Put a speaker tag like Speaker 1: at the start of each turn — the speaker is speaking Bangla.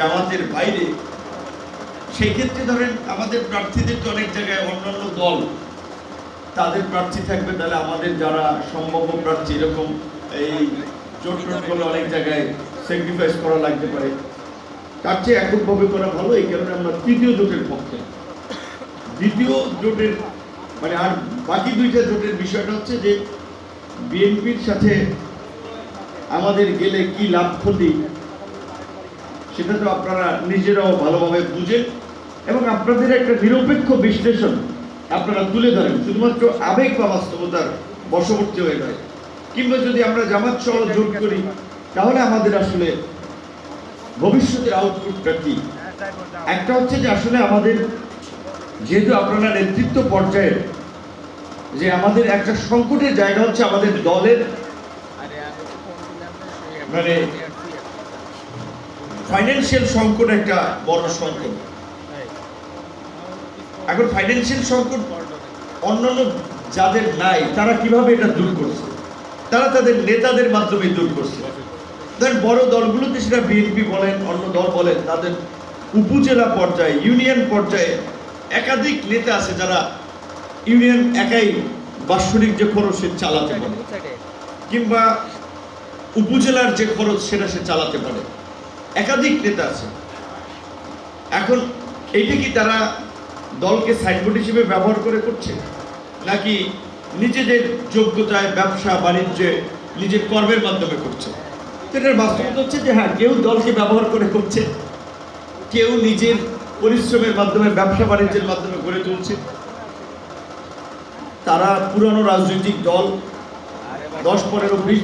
Speaker 1: জামাতের বাইরে সেই ক্ষেত্রে ধরেন আমাদের প্রার্থীদের তো অনেক জায়গায় অন্যান্য দল, তাদের প্রার্থী থাকবে, তাহলে আমাদের যারা সম্ভাব্য প্রার্থী, এরকম এই জোট করলে অনেক জায়গায় স্যাক্রিফাইস করা লাগতে পারে। তার চেয়ে এককভাবে করা ভালো, এই কারণে আমরা তৃতীয় জোটের পক্ষে। দ্বিতীয় জোটের মানে আর বাকি দুইটা জোটের বিষয়টা হচ্ছে যে, বিএনপির সাথে আমাদের গেলে কি লাভ ক্ষতি সেটা তো আপনারা নিজেরাও ভালোভাবে বুঝেন এবং আপনাদের একটা নিরপেক্ষ বিশ্লেষণ আপনারা তুলে ধরেন, শুধুমাত্র আবেগ বা বাস্তবতার বশবর্তী হয়ে যায় কিংবা যদি আমরা জামাত সহ জোট করি, তাহলে আমাদের আসলে ভবিষ্যতের আউটপুটটা কি? একটা হচ্ছে যে আসলে আমাদের যেহেতু আপনারা নেতৃত্ব পর্যায়ের, যে আমাদের একটা সংকটের জায়গা হচ্ছে আমাদের দলের মানে ফাইন্যান্সিয়াল সংকট একটা বড় সংকট। এখন ফাইন্যান্সিয়াল সংকট অন্যান্য যাদের নাই, তারা কীভাবে এটা দূর করছে? তারা তাদের নেতাদের মাধ্যমে দূর করছে। ধরেন বড় দলগুলোতে সেটা বিএনপি বলেন, অন্য দল বলেন, তাদের উপজেলা পর্যায়ে, ইউনিয়ন পর্যায়ে একাধিক নেতা আছে যারা ইউনিয়ন একাই বাৎসরিক যে খরচ সে চালাতে পারে। কিংবা উপজেলার যে খরচ সেটা সে চালাতে পারে। একাধিক নেতা আছে। এখন এইটা কি তারা দলকে সাইনবোর্ড হিসেবে ব্যবহার করে করছে? নাকি নিজেদের যোগ্যতায়, ব্যবসা, বাণিজ্যে, নিজের কর্মের মাধ্যমে করছে? এটার বাস্তবতা হচ্ছে যে হ্যাঁ কেউ দলকে ব্যবহার করে করছে। কেউ নিজের পরিশ্রমের মাধ্যমে, ব্যবসা বাণিজ্যের মাধ্যমে গড়ে তুলছে। তারা পুরনো রাজনৈতিক দল, দশ, পনেরো, বিশ